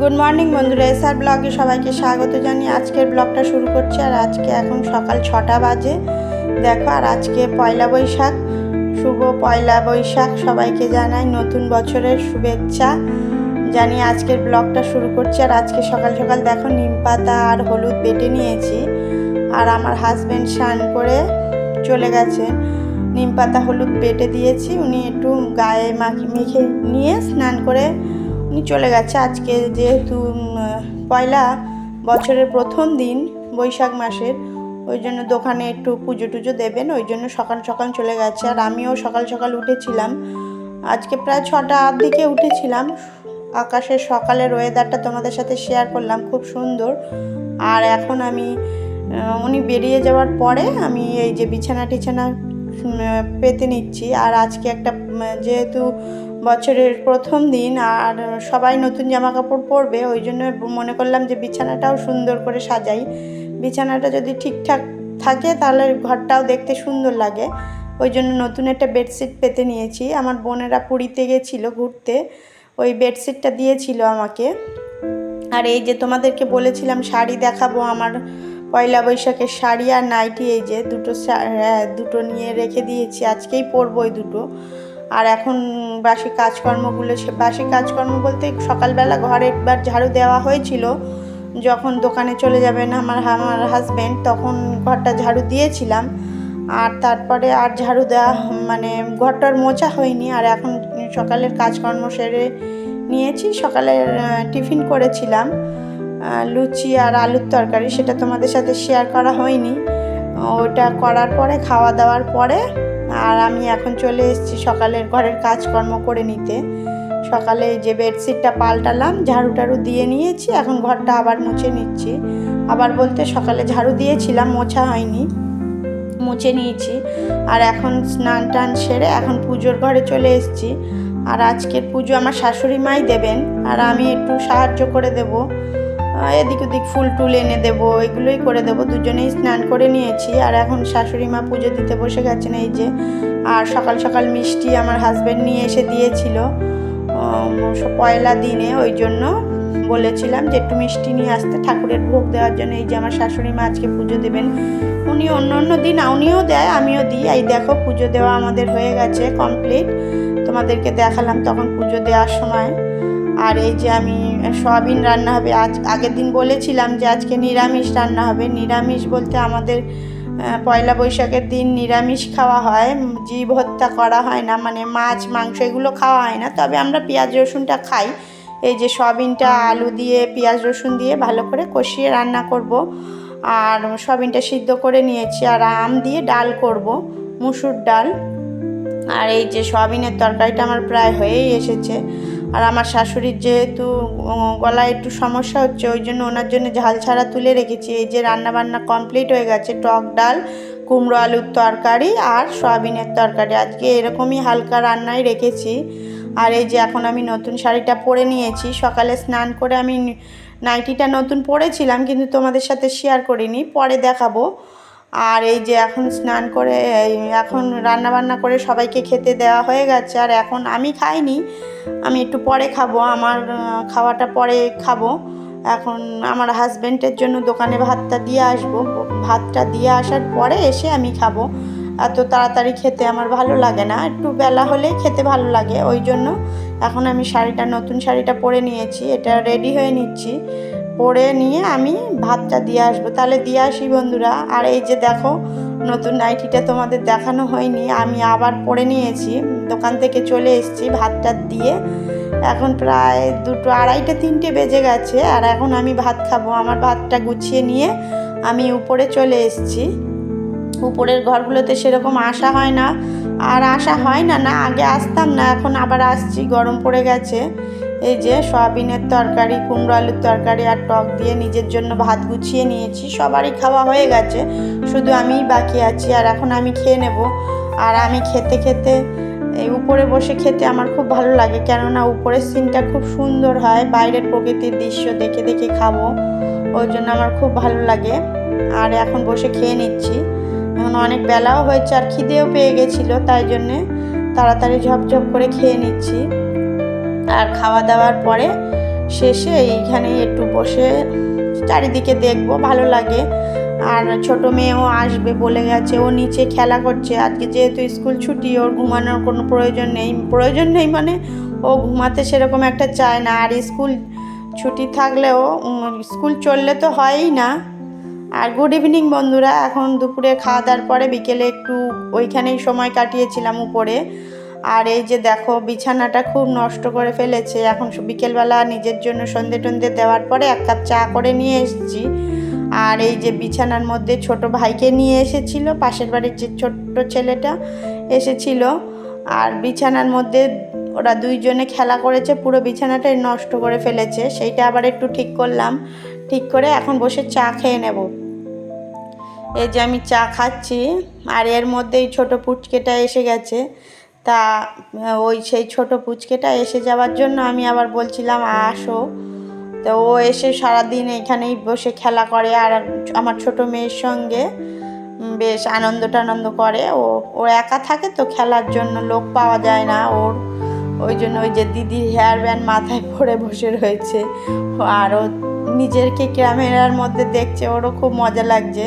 Good morning বন্ধুরা। SR ব্লগে সবাইকে স্বাগত জানিয়ে আজকের ব্লগটা শুরু করছি। আর আজকে এখন সকাল ছটা বাজে। দেখো, আর আজকে পয়লা বৈশাখ। শুভ পয়লা বৈশাখ সবাইকে জানাই। নতুন বছরের শুভেচ্ছা জানি আজকের ব্লগটা শুরু করছি। আর আজকে সকাল সকাল দেখো, নিম পাতা আর হলুদ বেটে নিয়েছি। আর আমার হাজব্যান্ড স্নান করে চলে গেছে। নিম পাতা, হলুদ বেটে দিয়েছি। উনি একটু গায়ে মাখি মেখে নিয়ে স্নান করে উনি চলে গেছে। আজকে যেহেতু পয়লা বছরের প্রথম দিন, বৈশাখ মাসের, ওই জন্য দোকানে একটু পুজো টুজো দেবেন, ওই জন্য সকাল সকাল চলে গেছে। আর আমিও সকাল সকাল উঠেছিলাম। আজকে প্রায় ছটার দিকে উঠেছিলাম। আকাশের সকালের ওয়েদারটা তোমাদের সাথে শেয়ার করলাম, খুব সুন্দর। আর এখন আমি উনি বেরিয়ে যাওয়ার পরে আমি এই যে বিছানা টিছানা পেতে নিচ্ছি। আর আজকে একটা যেহেতু বছরের প্রথম দিন আর সবাই নতুন জামা কাপড় পরবে ওই জন্য মনে করলাম যে বিছানাটাও সুন্দর করে সাজাই। বিছানাটা যদি ঠিকঠাক থাকে তাহলে ঘরটাও দেখতে সুন্দর লাগে। ওই জন্য নতুন একটা বেডশিট পেতে নিয়েছি। আমার বোনেরা পুরীতে গেছিল ঘুরতে ওই বেডশিটটা দিয়েছিল আমাকে। আর এই যে তোমাদেরকে বলেছিলাম শাড়ি দেখাবো আমার পয়লা বৈশাখের শাড়ি আর নাইটি এই যে দুটো হ্যাঁ, দুটো নিয়ে রেখে দিয়েছি। আজকেই পরবো ওই দুটো। আর এখন বাসি কাজকর্মগুলো সে- বাসি কাজকর্ম বলতে সকালবেলা ঘরে একবার ঝাড়ু দেওয়া হয়েছিল। যখন দোকানে চলে যাবেন আমার আমার হাজব্যান্ড তখন ঘরটা ঝাড়ু দিয়েছিলাম। আর তারপরে আর ঝাড়ু দেওয়া মানে ঘরটার মোচা হয়নি। আর এখন সকালের কাজকর্ম সেরে নিয়েছি। সকালের আহ, টিফিন করেছিলাম। লুচি আর আলুর তরকারি সেটা তোমাদের সাথে শেয়ার করা হয়নি। ওটা করার পরে খাওয়া দাওয়ার পরে আর আমি এখন চলে এসেছি সকালের ঘরের কাজকর্ম করে নিতে। সকালে যে বেডশিটটা পাল্টালাম, ঝাড়ু টাড়ু দিয়ে নিয়েছি, এখন ঘরটা আবার মুছে নিচ্ছি। আবার বলতে সকালে ঝাড়ু দিয়েছিলাম, মোছা হয়নি, মুছে নিয়েছি। আর এখন স্নান টান সেরে এখন পুজোর ঘরে চলে এসেছি। আর আজকের পুজো আমার শাশুড়ি মাই দেবেন, আর আমি একটু সাহায্য করে দেব। এদিক ওদিক ফুল টুল এনে দেবো, এগুলোই করে দেবো। দুজনেই স্নান করে নিয়েছি। আর এখন শাশুড়ি মা পুজো দিতে বসে গেছেন এই যে। আর সকাল সকাল মিষ্টি আমার হাজব্যান্ড নিয়ে এসে দিয়েছিল পয়লা দিনে। ওই জন্য বলেছিলাম যে একটু মিষ্টি নিয়ে আসতে, ঠাকুরের ভোগ দেওয়ার জন্য। এই যে আমার শাশুড়ি মা আজকে পুজো দেবেন। উনি অন্য অন্য দিন উনিও দেয়, আমিও দিই। এই দেখো, পুজো দেওয়া আমাদের হয়ে গেছে কমপ্লিট তোমাদেরকে দেখালাম তখন পুজো দেওয়ার সময়। আর এই যে আমি সয়াবিন রান্না হবে। আজ আগের দিন বলেছিলাম যে আজকে নিরামিষ রান্না হবে। নিরামিষ বলতে আমাদের পয়লা বৈশাখের দিন নিরামিষ খাওয়া হয়। জীব হত্যা করা হয় না মানে মাছ, মাংস এগুলো খাওয়া হয় না। তবে আমরা পেঁয়াজ, রসুনটা খাই। এই যে সয়াবিনটা, আলু দিয়ে, পেঁয়াজ, রসুন দিয়ে ভালো করে কষিয়ে রান্না করব। আর সয়াবিনটা সিদ্ধ করে নিয়েছি আর আম দিয়ে ডাল করব, মুসুর ডাল। আর এই যে সয়াবিনের তরকারিটা আমার প্রায় হয়েই এসেছে। আর আমার শাশুড়ির যেহেতু গলায় একটু সমস্যা হচ্ছে, ওই জন্য ওনার জন্য ঝাল ছাড়া তুলে রেখেছি। এই যে রান্না বান্না কমপ্লিট হয়ে গেছে, টক ডাল, কুমড়ো আলুর তরকারি আর সয়াবিনের তরকারি। আজকে এরকমই হালকা রান্নাই রেখেছি। আর এই যে এখন আমি নতুন শাড়িটা পরে নিয়েছি, সকালে স্নান করে আমি নাইটিটা নতুন পরেছিলাম, কিন্তু তোমাদের সাথে শেয়ার করিনি, পরে দেখাবো। আর এই যে এখন স্নান করে এখন রান্না বান্না করে সবাইকে খেতে দেওয়া হয়ে গেছে। আর এখন আমি খাইনি, আমি একটু পরে খাব। আমার খাওয়াটা পরে খাব। এখন আমার হাজব্যান্ডের জন্য দোকানে ভাতটা দিয়ে আসব। ভাতটা দিয়ে আসার পরে এসে আমি খাব। এত তাড়াতাড়ি খেতে আমার ভালো লাগে না। একটু বেলা হলেই খেতে ভালো লাগে। ওই জন্য এখন আমি শাড়িটা, নতুন শাড়িটা পরে নিয়েছি। এটা রেডি হয়ে নিচ্ছি। পরে নিয়ে আমি ভাতটা দিয়ে আসব। তাহলে দিয়ে আসি বন্ধুরা। আর এই যে দেখো, নতুন নাইটিটা তোমাদের দেখানো হয়নি, আমি আবার পরে নিয়েছি। দোকান থেকে চলে এসেছি ভাতটা দিয়ে। এখন প্রায় দুটো, আড়াইটে, তিনটে বেজে গেছে, আর এখন আমি ভাত খাব। আমার ভাতটা গুছিয়ে নিয়ে আমি উপরে চলে এসেছি। উপরের ঘরগুলোতে সেরকম আসা হয় না। আর আসা হয় না না আগে আসতাম না, এখন আবার আসছি, গরম পড়ে গেছে। এই যে সয়াবিনের তরকারি, কুমড়ো আলুর তরকারি আর টক দিয়ে নিজের জন্য ভাত গুছিয়ে নিয়েছি, সবারই খাওয়া হয়ে গেছে। শুধু আমিই বাকি আছি আর এখন আমি খেয়ে নেব। আর আমি খেতে খেতে, এই উপরে বসে খেতে আমার খুব ভালো লাগে, কেননা উপরের সিনটা খুব সুন্দর হয়, বাইরের প্রকৃতির দৃশ্য দেখে দেখে খাব, ওই জন্য আমার খুব ভালো লাগে। আর এখন বসে খেয়ে নিচ্ছি। এখন অনেক বেলাও হয়েছে আর খিদেও পেয়ে গেছিল, তাই জন্যে তাড়াতাড়ি ঝপঝপ করে খেয়ে নিচ্ছি। আর খাওয়া দাওয়ার পরে শেষে এইখানে একটু বসে চারিদিকে দেখব, ভালো লাগে। আর ছোট মেয়েও আসবে বলে গেছে, ও নিচে খেলা করছে। আজকে যেহেতু স্কুল ছুটি, ওর ঘুমানোর কোনো প্রয়োজন নেই। প্রয়োজন নেই মানে ও ঘুমাতে সেরকম একটা চায় না। আর স্কুল ছুটি থাকলেও স্কুল চললে তো হয়ই না। আর গুড ইভিনিং বন্ধুরা, এখন দুপুরে খাওয়া দাওয়ার পরে বিকেলে একটু ওইখানেই সময় কাটিয়েছিলাম উপরে। আর এই যে দেখো, বিছানাটা খুব নষ্ট করে ফেলেছে। এখন বিকেলবেলা নিজের জন্য সন্ধে টন্ধে দেওয়ার পরে এক কাপ চা করে নিয়ে এসেছি। আর এই যে বিছানার মধ্যে ছোট ভাইকে নিয়ে এসেছিল, পাশের বাড়ির যে ছোট্ট ছেলেটা এসেছিল। আর বিছানার মধ্যে ওরা দুইজনে খেলা করেছে, পুরো বিছানাটাই নষ্ট করে ফেলেছে। সেইটা আবার একটু ঠিক করলাম। ঠিক করে এখন বসে চা খেয়ে নেব। এই যে আমি চা খাচ্ছি, আর এর মধ্যে এই ছোটো পুচকেটা এসে গেছে। তা ওই সেই ছোট পুচকেটা এসে যাওয়ার জন্য আমি আবার বলছিলাম, আসো। তো ও এসে সারাদিন এখানেই বসে খেলা করে আর আমার ছোট মেয়ের সঙ্গে বেশ আনন্দ টানন্দ করে। ও ও একা থাকে তো খেলার জন্য লোক পাওয়া যায় না। ওর, ওই জন্য ওই যে দিদির হেয়ার ব্যান্ড মাথায় পরে বসে রয়েছে। আর ও নিজেরকে ক্যামেরার মধ্যে দেখছে, ওরও খুব মজা লাগছে।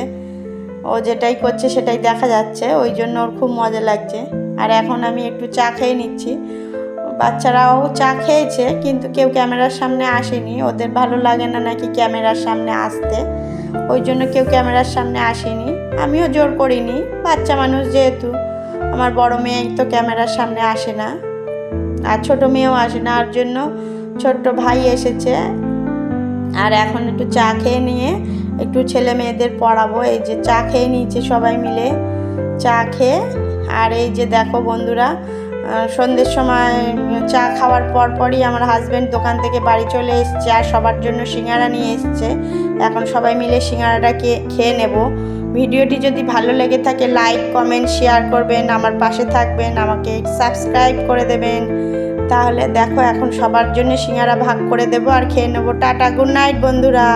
ও যেটাই করছে সেটাই দেখা যাচ্ছে, ওই জন্য ওর খুব মজা লাগছে। আর এখন আমি একটু চা খেয়ে নিচ্ছি। বাচ্চারাও চা খেয়েছে, কিন্তু কেউ ক্যামেরার সামনে আসেনি। ওদের ভালো লাগে না নাকি ক্যামেরার সামনে আসতে। ওই জন্য কেউ ক্যামেরার সামনে আসেনি। আমিও জোর করিনি। বাচ্চা মানুষ যেহেতু, আমার বড় মেয়ে তো ক্যামেরার সামনে আসে না। আর ছোট মেয়েও আসে না। আর জন্য ছোট্ট ভাই এসেছে। আর এখন একটু চা খেয়ে নিয়ে একটু ছেলে মেয়েদের পড়াবো। এই যে চা খেয়ে নিয়েছে সবাই মিলে। চা খেয়ে আর এই যে দেখো বন্ধুরা সন্ধ্যের সময় চা খাওয়ার পর পরই আমার হাজব্যান্ড দোকান থেকে বাড়ি চলে এসছে আর সবার জন্য সিঙ্গারা নিয়ে এসছে। এখন সবাই মিলে সিঙ্গারাটা খেয়ে নেব। ভিডিওটি যদি ভালো লেগে থাকে লাইক কমেন্ট শেয়ার করবেন, আমার পাশে থাকবেন, আমাকে সাবস্ক্রাইব করে দেবেন। তাহলে দেখো, এখন সবার জন্য সিঙ্গারা ভাগ করে দেবো আর খেয়ে নেব। টাটা গুড নাইট বন্ধুরা।